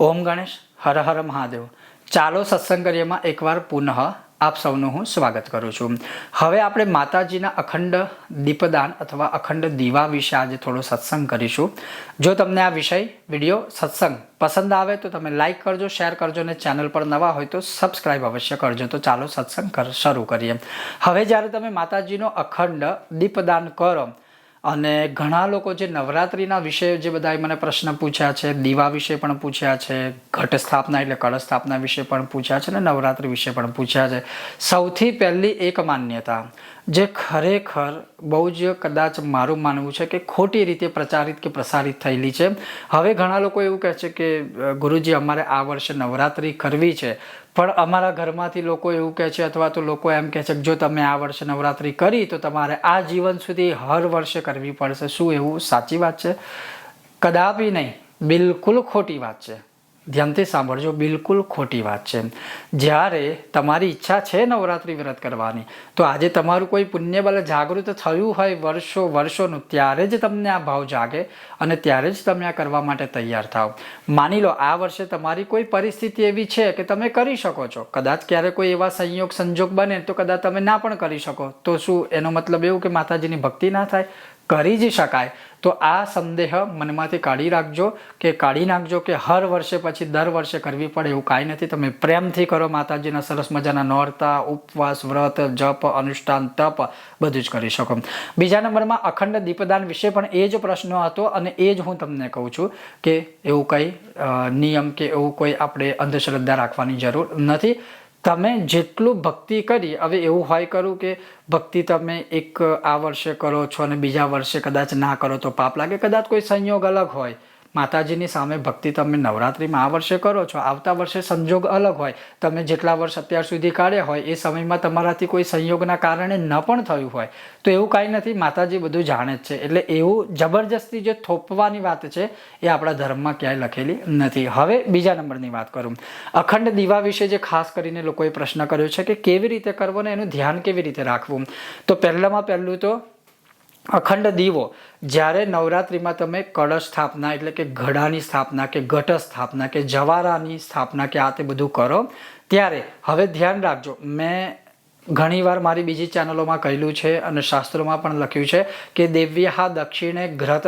ઓમ ગણેશ, હર હર મહાદેવ. ચાલો સત્સંગ કરીએમાં એકવાર પુનઃ આપ સૌનું હું સ્વાગત કરું છું. હવે આપણે માતાજીના અખંડ દીપદાન અથવા અખંડ દીવા વિશે આજે થોડો સત્સંગ કરીશું. જો તમને આ વિષય, વીડિયો સત્સંગ પસંદ આવે તો તમે લાઈક કરજો, શેર કરજો અને ચેનલ પર નવા હોય તો સબસ્ક્રાઈબ અવશ્ય કરજો. તો ચાલો સત્સંગ શરૂ કરીએ. હવે જ્યારે તમે માતાજીનો અખંડ દીપદાન કરો અને ઘણા લોકો જે નવરાત્રિના વિશે જે બધાએ મને પ્રશ્ન પૂછ્યા છે, દીવા વિશે પણ પૂછ્યા છે, ઘટ સ્થાપના એટલે કળશ સ્થાપના વિશે પણ પૂછ્યા છે અને નવરાત્રિ વિશે પણ પૂછ્યા છે. સૌથી પહેલી એક માન્યતા જે ખરેખર બહુ જ કદાચ મારું માનવું છે કે ખોટી રીતે પ્રચારિત કે પ્રસારિત થયેલી છે. હવે ઘણા લોકો એવું કહે છે કે ગુરુજી, અમારે આ વર્ષે નવરાત્રિ કરવી છે. પણ અમારા ઘરમાંથી લોકો એવું કહે છે અથવા તો લોકો એમ કહે છે કે, જો તમે આ વર્ષે નવરાત્રિ કરી, તો તમારે આ જીવન સુધી હર વર્ષે કરવી પડશે. શું એવું સાચી વાત છે? કદાપી નહીં. બિલકુલ ખોટી વાત છે. ધ્યાનથી સાંભળજો, બિલકુલ ખોટી વાત છે. જ્યારે તમારી ઈચ્છા છે નવરાત્રિ વ્રત કરવાની, તો આજે તમારું કોઈ પુણ્યબળ જાગૃત થયું હોય વર્ષો વર્ષોનું ત્યારે જ તમને આ ભાવ જાગે અને ત્યારે જ તમે આ કરવા માટે તૈયાર થાવ માની લો, આ વર્ષે તમારી કોઈ પરિસ્થિતિ એવી છે કે તમે કરી શકો છો. કદાચ ક્યારે કોઈ એવા સંયોગ સંજોગ બને, તો કદાચ તમે ના પણ કરી શકો. તો શું એનો મતલબ એવું કે માતાજીની ભક્તિ ના થાય? કરી જ શકાય. તો આ સંદેહ મનમાંથી કાઢી રાખજો કે કાઢી નાખજો કે હર વર્ષે પછી દર વર્ષે કરવી પડે એવું કાંઈ નથી. તમે પ્રેમથી કરો માતાજીના સરસ મજાના નોરતા, ઉપવાસ, વ્રત, જપ, અનુષ્ઠાન, તપ બધું જ કરી શકો. બીજા નંબરમાં અખંડ દીપદાન વિશે પણ એ જ પ્રશ્ન હતો અને એ જ હું તમને કહું છું કે એવું કંઈ નિયમ કે એવું કોઈ આપણે અંધશ્રદ્ધા રાખવાની જરૂર નથી. તમે જેટલું ભક્તિ કરી, હવે એવું હોય કરું કે ભક્તિ તમે એક આ વર્ષે કરો છો અને બીજા વર્ષે કદાચ ના કરો તો પાપ લાગે? કદાચ કોઈ સંયોગ અલગ હોય. માતાજીની સામે ભક્તિ તમે નવરાત્રિમાં આ વર્ષે કરો છો. આવતા વર્ષે સંજોગ અલગ હોય. તમે જેટલા વર્ષ અત્યાર સુધી કાઢ્યા હોય, એ સમયમાં તમારાથી કોઈ સંયોગના કારણે ન પણ થયું હોય. તો એવું કાંઈ નથી, માતાજી બધું જાણે જ છે. એટલે એવું જબરજસ્તી જે થોપવાની વાત છે, એ આપણા ધર્મમાં ક્યાંય લખેલી નથી. હવે બીજા નંબરની વાત કરું. અખંડ દીવા વિશે જે ખાસ કરીને લોકોએ પ્રશ્ન કર્યો છે કે કેવી રીતે કરવો ને એનું ધ્યાન કેવી રીતે રાખવું? તો પહેલામાં પહેલું તો અખંડ દીવો. જ્યારે નવરાત્રિમાં તમે કળશ સ્થાપના એટલે કે ઘડાની સ્થાપના કે ઘટ સ્થાપના કે જવારાની સ્થાપના કે આ તે બધું કરો, ત્યારે હવે ધ્યાન રાખજો. મેં ઘણીવાર મારી બીજી ચેનલોમાં કહેલું છે અને શાસ્ત્રોમાં પણ લખ્યું છે કે દેવ્યહા દક્ષિણે ઘ્રત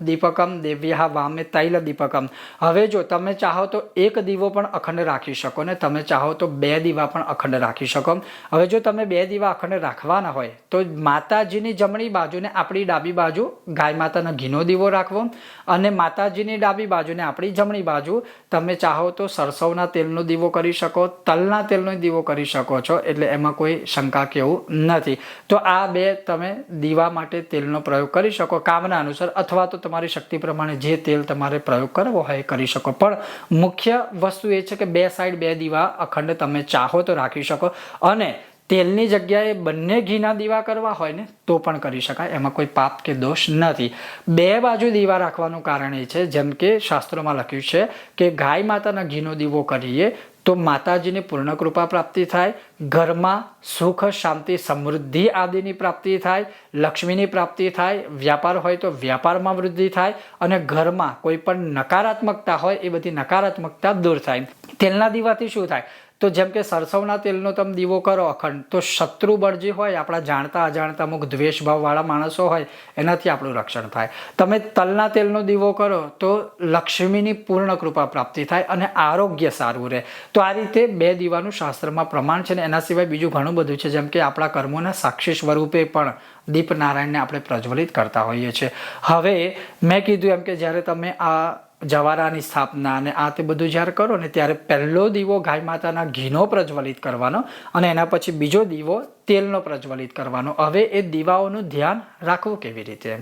દીપકમ, દેવ્યહા વામે તૈલ દીપકમ. હવે જો તમે ચાહો તો એક દીવો પણ અખંડ રાખી શકો ને તમે ચાહો તો બે દીવા પણ અખંડ રાખી શકો. હવે જો તમે બે દીવા અખંડ રાખવાના હોય તો માતાજીની જમણી બાજુને આપણી ડાબી બાજુ ગાય માતાનો ઘીનો દીવો રાખવો અને માતાજીની ડાબી બાજુને આપણી જમણી બાજુ તમે ચાહો તો સરસવના તેલનો દીવો કરી શકો, તલના તેલનો દીવો કરી શકો છો. એટલે એમાં કોઈ શંકા કે એવું નથી. તો આ બે તમે દીવા માટે તેલનો પ્રયોગ કરી શકો, કામના અનુસાર, અથવા તો તમારી શક્તિ પ્રમાણે જે તેલ તમારે પ્રયોગ કરવો હોય એ કરી શકો. પણ મુખ્ય વસ્તુ એ છે કે બે સાઈડ બે દીવા અખંડ તમે ચાહો તો રાખી શકો. અને તેલની જગ્યાએ બંને ઘીના દીવા કરવા હોય ને, તો પણ કરી શકાય. એમાં કોઈ પાપ કે દોષ નથી. બે બાજુ દીવા રાખવાનું કારણ એ છે, જેમ કે શાસ્ત્રોમાં લખ્યું છે કે ગાય માતાના ઘીનો દીવો કરીએ તો માતાજીની પૂર્ણ કૃપા પ્રાપ્તિ થાય, ઘરમાં સુખ, શાંતિ, સમૃદ્ધિ આદિની પ્રાપ્તિ થાય, લક્ષ્મીની પ્રાપ્તિ થાય, વ્યાપાર હોય તો વ્યાપારમાં વૃદ્ધિ થાય અને ઘરમાં કોઈ પણ નકારાત્મકતા હોય એ બધી નકારાત્મકતા દૂર થાય. તેલના દીવાથી શું થાય? તો જેમ કે સરસવના તેલનો તમે દીવો કરો અખંડ, તો શત્રુ બળ જે હોય, આપણા જાણતા અજાણતા, અમુક દ્વેષભાવવાળા માણસો હોય, એનાથી આપણું રક્ષણ થાય. તમે તલના તેલનો દીવો કરો, તો લક્ષ્મીની પૂર્ણ કૃપા પ્રાપ્તિ થાય અને આરોગ્ય સારું રહે. તો આ રીતે બે દીવાનું શાસ્ત્રમાં પ્રમાણ છે ને એના સિવાય બીજું ઘણું બધું છે, જેમ કે આપણા કર્મોના સાક્ષી સ્વરૂપે પણ દીપ નારાયણને આપણે પ્રજ્વલિત કરતા હોઈએ છીએ. હવે મેં કીધું એમ કે જ્યારે તમે આ જવારાની સ્થાપના અને આ તે બધું જ્યારે કરો ને ત્યારે પહેલો દીવો ગાય માતાના ઘીનો પ્રજ્વલિત કરવાનો અને એના પછી બીજો દીવો તેલનો પ્રજ્વલિત કરવાનો. હવે એ દીવાઓનું ધ્યાન રાખવું કેવી રીતે?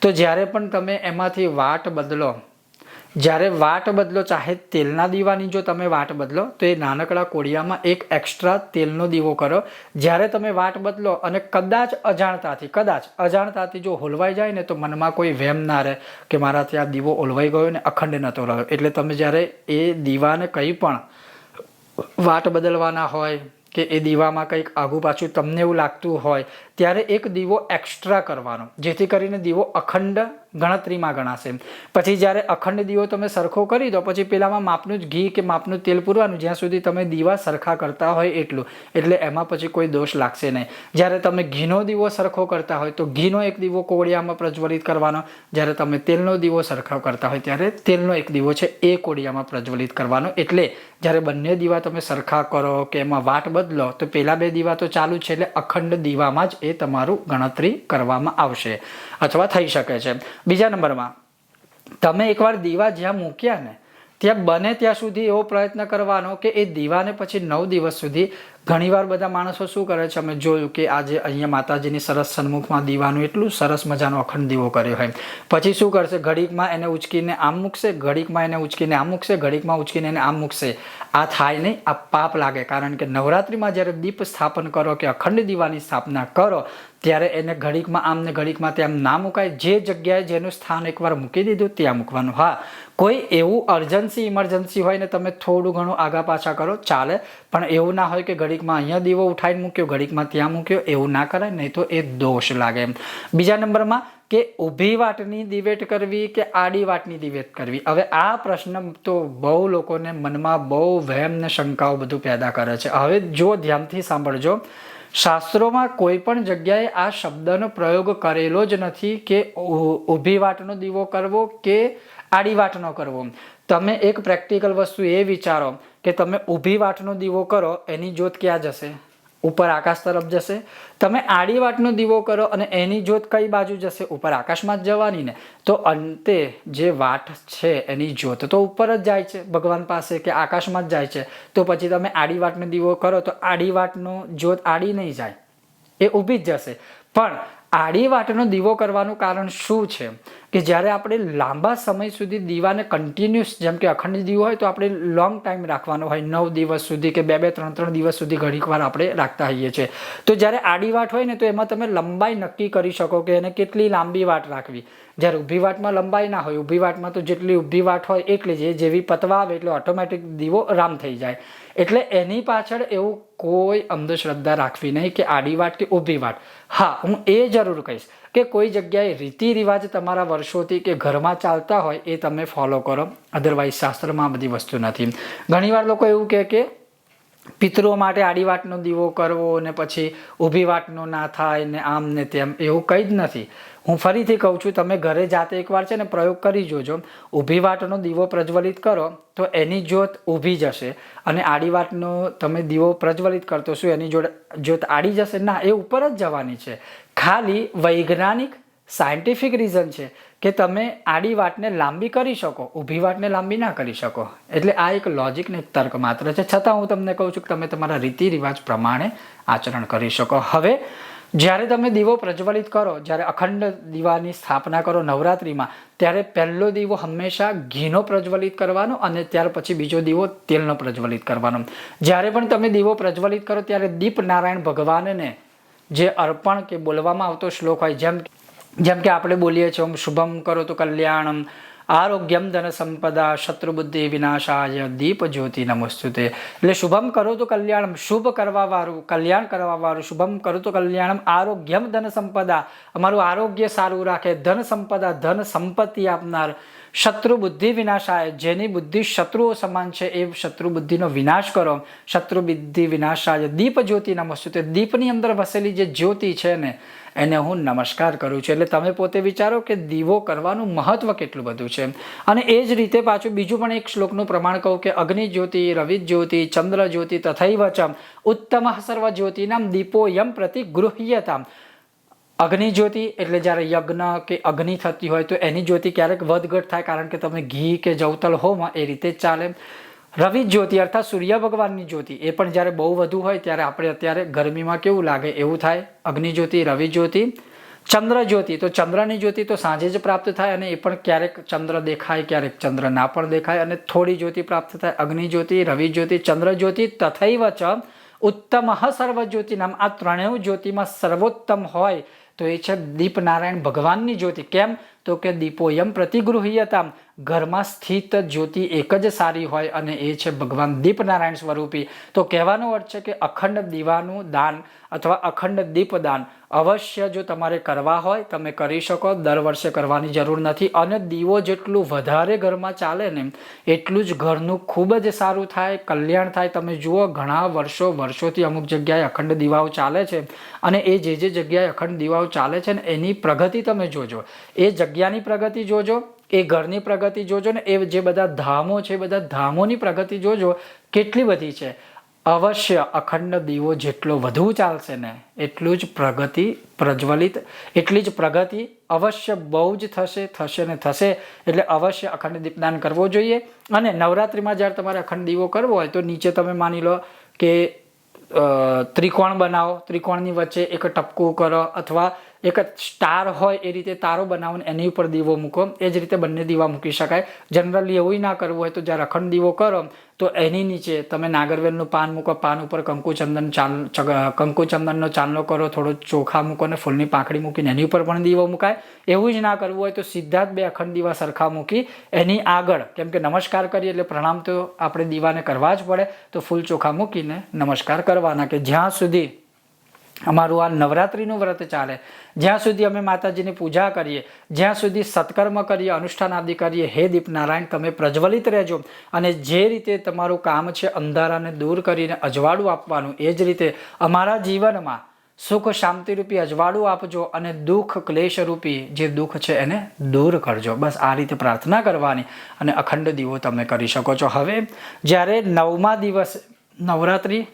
તો જ્યારે પણ તમે એમાંથી વાટ બદલો જ્યારે વાટ બદલો, ચાહે તેલના દીવાની જો તમે વાટ બદલો, તો એ નાનકડા કોડિયામાં એક એક્સ્ટ્રા તેલનો દીવો કરો. જ્યારે તમે વાટ બદલો અને કદાચ અજાણતાથી કદાચ અજાણતાથી જો હોલવાઈ જાય ને, તો મનમાં કોઈ વહેમ ના રહે કે મારાથી આ દીવો ઓલવાઈ ગયો ને, અખંડ નહોતો રહ્યો. એટલે તમે જ્યારે એ દીવાને કંઈ પણ વાટ બદલવાના હોય કે એ દીવામાં કંઈક આગુ પાછું તમને એવું લાગતું હોય, ત્યારે એક દીવો એક્સ્ટ્રા કરવાનો. જેથી કરીને દીવો અખંડ ગણતરીમાં ગણાશે. પછી જ્યારે અખંડ દીવો તમે સરખો કરી દો, પછી પેલામાં માપનું જ ઘી કે માપનું તેલ પૂરવાનું, જ્યાં સુધી તમે દીવા સરખા કરતા હોય એટલું. એટલે એમાં પછી કોઈ દોષ લાગશે નહીં. જ્યારે તમે ઘીનો દીવો સરખો કરતા હોય, તો ઘીનો એક દીવો કોળિયામાં પ્રજ્વલિત કરવાનો. જ્યારે તમે તેલનો દીવો સરખો કરતા હોય, ત્યારે તેલનો એક દીવો છે, એ કોળિયામાં પ્રજ્વલિત કરવાનો. એટલે જ્યારે બંને દીવા તમે સરખા કરો કે એમાં વાટ બદલો, તો પેલા બે દીવા તો ચાલુ છે, એટલે અખંડ દીવામાં જ એ તમારું ગણતરી કરવામાં આવશે. અથવા થઈ શકે છે. બીજા નંબરમાં. તમે એકવાર દીવા જ્યાં મૂક્યા ને ત્યાં બને ત્યાં સુધી એવો પ્રયત્ન કરવાનો કે એ દીવાને પછી નવ દિવસ સુધી ઘણીવાર બધા માણસો શું કરે છે? અમે જોયું કે આજે અહીંયા માતાજીની સરસ સન્મુખમાં દીવાનું એટલું સરસ મજાનો અખંડ દીવો કર્યો હોય. પછી શું કરશે? ઘડીકમાં એને ઉચકીને આમ મૂકશે, ઘડીકમાં એને ઉચકીને આમ મૂકશે, ઘડીકમાં ઉચકીને એને આમ મૂકશે. આ થાય નહીં, આ પાપ લાગે. કારણ કે નવરાત્રિમાં જ્યારે દીપ સ્થાપન કરો કે અખંડ દીવાની સ્થાપના કરો, ત્યારે એને ઘડીકમાં આમ ને ઘડીકમાં તેમ ના મુકાય. જે જગ્યાએ જેનું સ્થાન એકવાર મૂકી દીધું, ત્યાં મૂકવાનું. હા કોઈ એવું અર્જન્સી ઇમરજન્સી હોય ને તમે થોડું ઘણું આગા પાછા કરો, ચાલે. પણ એવું ના હોય કે ઘડીકમાં અહીંયા દીવો ઉઠાવીને મૂક્યો, ઘડીકમાં ત્યાં મૂક્યો, એવું ના કરાય, નહીં તો એ દોષ લાગે એમ. બીજા નંબરમાં કે ઊભી વાટની દિવેટ કરવી કે આડી વાટની દિવેટ કરવી? હવે આ પ્રશ્ન તો બહુ લોકોને મનમાં બહુ વહેમ ને શંકાઓ બધું પેદા કરે છે. હવે જો ધ્યાનથી સાંભળજો. શાસ્ત્રોમાં કોઈ પણ જગ્યાએ આ શબ્દનો પ્રયોગ કરેલો જ નથી કે ઊભી વાટનો દીવો કરવો કે આડી વાટનો કરવો. તમે એક પ્રેક્ટિકલ વસ્તુ એ વિચારો કે તમે ઊભી વાટનો દીવો કરો, એની જ્યોત ક્યાં જશે? ઉપર આકાશ તરફ જશે. તમે આડી વાટનો દીવો કરો અને એની જ્યોત કઈ બાજુ જશે? ઉપર આકાશમાં જ જવાની ને. તો અંતે જે વાટ છે, એની જ્યોત તો ઉપર જ જાય છે, ભગવાન પાસે કે આકાશમાં જ જાય છે. તો પછી તમે આડી વાટનો દીવો કરો તો આડી વાટનો જ્યોત આડી નહીં જાય. એ ઊભી જ જશે. પણ આડી વાટનો દીવો કરવાનું કારણ શું છે? કે જ્યારે આપણે લાંબા સમય સુધી દીવાને કન્ટિન્યુઅસ જેમ કે અખંડ દીવો હોય તો આપણે લોંગ ટાઈમ રાખવાનો હોય. નવ દિવસ સુધી કે બે બે, ત્રણ ત્રણ દિવસ સુધી ઘડીક વાર આપણે રાખતા હોઈએ છીએ. તો જ્યારે આડી વાટ હોય ને તો એમાં તમે લંબાઈ નક્કી કરી શકો કે એને કેટલી લાંબી વાટ રાખવી. જ્યારે ઊભી વાટમાં લંબાઈ ના હોય, ઊભી વાટમાં તો જેટલી ઊભી વાટ હોય એટલી જ. જેવી પતવા આવે એટલે ઓટોમેટિક દીવો રામ થઈ જાય. એટલે એની પાછળ એવું કોઈ અંધશ્રદ્ધા રાખવી નહીં કે આડી વાટ કે ઊભી વાટ. હા, હું એ જરૂર કહીશ. કે કોઈ જગ્યાએ રીતિ રિવાજ તમારા વર્ષોથી કે ઘરમાં ચાલતા હોય એ તમે ફોલો કરો. અધરવાઇઝ શાસ્ત્રમાં બધી વસ્તુ નથી. ઘણીવાર લોકો એવું કહે કે પિતૃઓ માટે આડી વાટનો દીવો કરવો ને પછી ઊભી વાટનો ના થાય ને આમ ને તેમ એવું કંઈ જ નથી. હું ફરીથી કહું છું, તમે ઘરે જાતે એકવાર છે ને પ્રયોગ કરી જોજો. ઊભી વાટનો દીવો પ્રજ્વલિત કરો તો એની જ્યોત ઊભી જશે. અને આડી વાટનો તમે દીવો પ્રજ્વલિત કરતો શું એની જોડે જ્યોત આડી જશે. ના, એ ઉપર જ જવાની છે. ખાલી વૈજ્ઞાનિક સાયન્ટિફિક રીઝન છે કે તમે આડી વાટને લાંબી કરી શકો, ઊભી વાટને લાંબી ના કરી શકો. એટલે આ એક લોજિક ને એક તર્ક માત્ર છે. છતાં હું તમને કહું છું કે તમે તમારા રીતિ રિવાજ પ્રમાણે આચરણ કરી શકો. હવે જ્યારે તમે દીવો પ્રજ્વલિત કરો, જ્યારે અખંડ દીવાની સ્થાપના કરો નવરાત્રિમાં, ત્યારે પહેલો દીવો હંમેશા ઘીનો પ્રજ્વલિત કરવાનો અને ત્યાર પછી બીજો દીવો તેલનો પ્રજ્વલિત કરવાનો. જ્યારે પણ તમે દીવો પ્રજ્વલિત કરો, ત્યારે દીપ નારાયણ ભગવાનને જે અર્પણ કે બોલવામાં આવતો શ્લોક હોય, જેમ જેમ કે આપણે બોલીએ છીએ, ઓમ શુભમ કરો તો કલ્યાણમ આરોગ્યમ ધન સંપદા, શત્રુબુદ્ધિ વિનાશાય દીપ જ્યોતિ નમસ્તુતે. એટલે શુભમ કરો તો કલ્યાણમ, શુભ કરવા વાળું કલ્યાણ કરવા વાળું શુભમ કરો તો કલ્યાણમ, આરોગ્યમ ધન સંપદા. અમારું આરોગ્ય સારું રાખે, ધન સંપદા, ધન સંપત્તિ આપનાર શત્રુ બુદ્ધિ વિનાશાય. જેની બુદ્ધિ શત્રુઓ સમાન છે, એ શત્રુ બુદ્ધિનો વિનાશ કરો. શત્રુ બુદ્ધિ વિનાશાય દીપ જ્યોતિ નમસ્તુતે. દીપની અંદર વસેલી જે જ્યોતિ છે ને એને હું નમસ્કાર કરું છું. એટલે તમે પોતે વિચારો કે દીવો કરવાનું મહત્વ કેટલું બધું છે. અને એ જ રીતે પાછું બીજું પણ એક શ્લોકનું પ્રમાણ કહું કે અગ્નિ જ્યોતિ, રવિ જ્યોતિ, ચંદ્ર જ્યોતિ તથૈવ ચમ, ઉત્તમ સર્વ જ્યોતિનામ દીપો યમ પ્રતિ ગૃહ્યતામ. અગ્નિ જ્યોતિ એટલે જ્યારે યજ્ઞ કે અગ્નિ થતી હોય તો એની જ્યોતિ ક્યારેક વધઘટ થાય કારણ કે તમે ઘી કે જવતલ હોમાં એ રીતે ચાલે. રવિ જ્યોતિ અર્થાત સૂર્ય ભગવાનની જ્યોતિ. એ પણ જ્યારે બહુ વધુ હોય ત્યારે આપણે અત્યારે ગરમીમાં કેવું લાગે એવું થાય. અગ્નિ જ્યોતિ રવિ જ્યોતિ ચંદ્ર જ્યોતિ તો ચંદ્રની જ્યોતિ તો સાંજે જ પ્રાપ્ત થાય અને એ પણ ક્યારેક ચંદ્ર દેખાય, ક્યારેક ચંદ્ર ના પણ દેખાય અને થોડી જ્યોતિ પ્રાપ્ત થાય. અગ્નિ જ્યોતિ રવિ જ્યોતિ ચંદ્ર જ્યોતિ તથૈવ ચ ઉત્તમ સર્વ જ્યોતિ નામ. આ ત્રણેય જ્યોતિમાં સર્વોત્તમ હોય તો એ છે દીપ નારાયણ ભગવાનની જ્યોતિ. કેમ? તો કે દીપોયમ પ્રતિગૃહ્યતામ. ઘરમાં સ્થિત જ્યોતિ એક જ સારી હોય અને એ છે ભગવાન દીપનારાયણ સ્વરૂપી. તો કહેવાનો અર્થ છે કે અખંડ દીવાનું દાન અથવા અખંડ દીપદાન અવશ્ય જો તમારે કરવા હોય, તમે કરી શકો, દર વર્ષે કરવાની જરૂર નથી. અને દીવો જેટલું વધારે ઘરમાં ચાલે ને, એટલું જ ઘરનું ખૂબ જ સારું થાય, કલ્યાણ થાય. તમે જુઓ, ઘણા વર્ષો, વર્ષોથી અમુક જગ્યાએ અખંડ દીવાઓ ચાલે છે અને એ જે જે જગ્યાએ અખંડ દીવાઓ ચાલે છે ને, એની પ્રગતિ તમે જોજો. એ જગ્યાની પ્રગતિ જોજો. એ ઘરની પ્રગતિ જોજો ને એ જે બધા ધામો છે, એ બધા ધામોની પ્રગતિ જોજો, કેટલી બધી છે. અવશ્ય અખંડ દીવો જેટલો વધુ ચાલશે ને, એટલું જ પ્રગતિ પ્રજ્વલિત, એટલી જ પ્રગતિ અવશ્ય બહુ જ થશે થશે ને થશે, એટલે અવશ્ય અખંડ દીપદાન કરવો જોઈએ. અને નવરાત્રિમાં જ્યારે તમારે અખંડ દીવો કરવો હોય, તો નીચે તમે માની લો કે ત્રિકોણ બનાવો, ત્રિકોણની વચ્ચે એક ટપકું કરો, અથવા એક સ્ટાર હોય એ રીતે તારો બનાવો એની ઉપર દીવો મૂકો. એ જ રીતે બંને દીવા મૂકી શકાય. જનરલી એવું ના કરવું હોય તો જ્યારે અખંડ દીવો કરો, તો એની નીચે તમે નાગરવેલનું પાન મૂકો, પાન ઉપર કંકુચંદન ચાલ કંકુચંદનનો ચાંદલો કરો, થોડો ચોખા મૂકો અને ફૂલની પાંખડી મૂકીને એની ઉપર પણ દીવો મુકાય. એવું જ ના કરવું હોય તો સીધા જ બે અખંડ દીવા સરખા મૂકી એની આગળ, કેમ કે નમસ્કાર કરીએ એટલે પ્રણામ તો આપણે દીવાને કરવા જ પડે, તો ફૂલ ચોખા મૂકીને નમસ્કાર કરવાના કે જ્યાં સુધી અમારું આ નવરાત્રિનું વ્રત ચાલે. જ્યાં સુધી અમે માતાજીની પૂજા કરીએ, જ્યાં સુધી સત્કર્મ કરીએ, અનુષ્ઠાન આદિ કરીએ, હે દીપ નારાયણ તમે પ્રજ્વલિત રહેજો. અને જે રીતે તમારું કામ છે અંધારાને દૂર કરીને અજવાળું આપવાનું, એ જ રીતે અમારા જીવનમાં સુખ શાંતિરૂપી અજવાળું આપજો અને દુઃખ ક્લેશરૂપી જે દુઃખ છે એને દૂર કરજો. બસ આ રીતે પ્રાર્થના કરવાની અને અખંડ દીવો તમે કરી શકો છો. હવે જ્યારે નવમા દિવસ નવરાત્રિ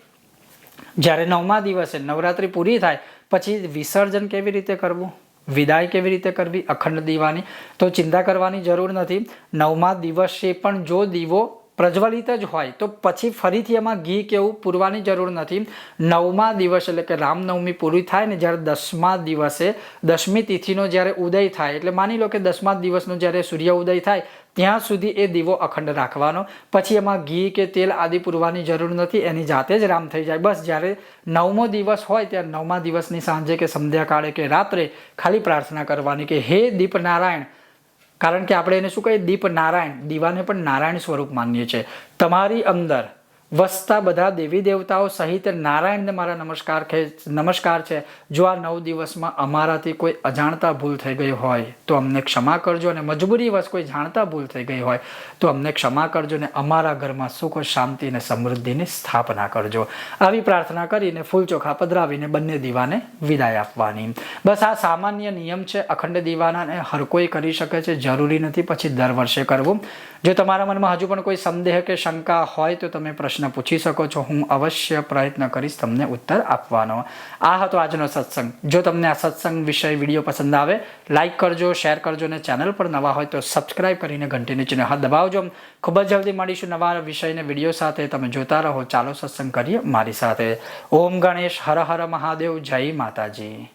જ્યારે નવમા દિવસે નવરાત્રિ પૂરી થાય, પછી વિસર્જન કેવી રીતે કરવું? વિદાય કેવી રીતે કરવી? અખંડ દીવાની તો ચિંતા કરવાની જરૂર નથી. નવમા દિવસે પણ જો દીવો પ્રજ્વલિત જ હોય. તો પછી ફરીથી એમાં ઘી કે એવું પૂરવાની જરૂર નથી. નવમા દિવસ એટલે કે રામનવમી પૂરી થાય ને જ્યારે દસમા દિવસે દસમી તિથિનો જ્યારે ઉદય થાય, એટલે માની લો કે દસમા દિવસનો જ્યારે સૂર્ય ઉદય થાય, ત્યાં સુધી એ દીવો અખંડ રાખવાનો. પછી એમાં ઘી કે તેલ આદિ પૂરવાની જરૂર નથી, એની જાતે જ રામ થઈ જાય. બસ જ્યારે નવમો દિવસ હોય ત્યારે નવમા દિવસની સાંજે કે સંધ્યાકાળે કે રાત્રે ખાલી પ્રાર્થના કરવાની કે, હે દીપ નારાયણ કારણ કે આપણે એને શું કહીએ? દીપ નારાયણ દીવાને પણ નારાયણ સ્વરૂપ માનીએ છીએ. તમારી અંદર વસતા બધા દેવી દેવતાઓ સહિત નારાયણને મારા નમસ્કાર નમસ્કાર છે. જો આ નવ દિવસમાં અમારાથી કોઈ અજાણતા ભૂલ થઈ ગઈ હોય, તો અમને ક્ષમા કરજો અને મજબૂરીવશ કોઈ જાણતા ભૂલ થઈ ગઈ હોય, તો અમને ક્ષમા કરજો ને અમારા ઘરમાં સુખ, શાંતિ અને સમૃદ્ધિની સ્થાપના કરજો. આવી પ્રાર્થના કરીને ફૂલ ચોખા પધરાવીને બંને દીવાને વિદાય આપવાની. બસ આ સામાન્ય નિયમ છે. અખંડ દીવાના ને હર કોઈ કરી શકે છે. જરૂરી નથી પછી દર વર્ષે કરવું. જો તમારા મનમાં હજુ પણ કોઈ સંદેહ કે શંકા હોય, તો તમે પ્રશ્ન પૂછી શકો છો. હું અવશ્ય પ્રયત્ન કરીશ તમને ઉત્તર આપવાનો. આ હતો આજનો સત્સંગ. જો તમને આ સત્સંગ વિષય વીડિયો પસંદ આવે લાઇક કરજો, શેર કરજો અને ચેનલ પર નવા હોય તો સબસ્ક્રાઇબ કરીને ઘંટીની ચિહ્ન હાથ દબાવજો. ખૂબ જ જલ્દી મળીશું નવા વિષયને વીડિયો સાથે. તમે જોતા રહો. ચાલો સત્સંગ કરીએ મારી સાથે. ઓમ ગણેશ, હર હર મહાદેવ. જય માતાજી.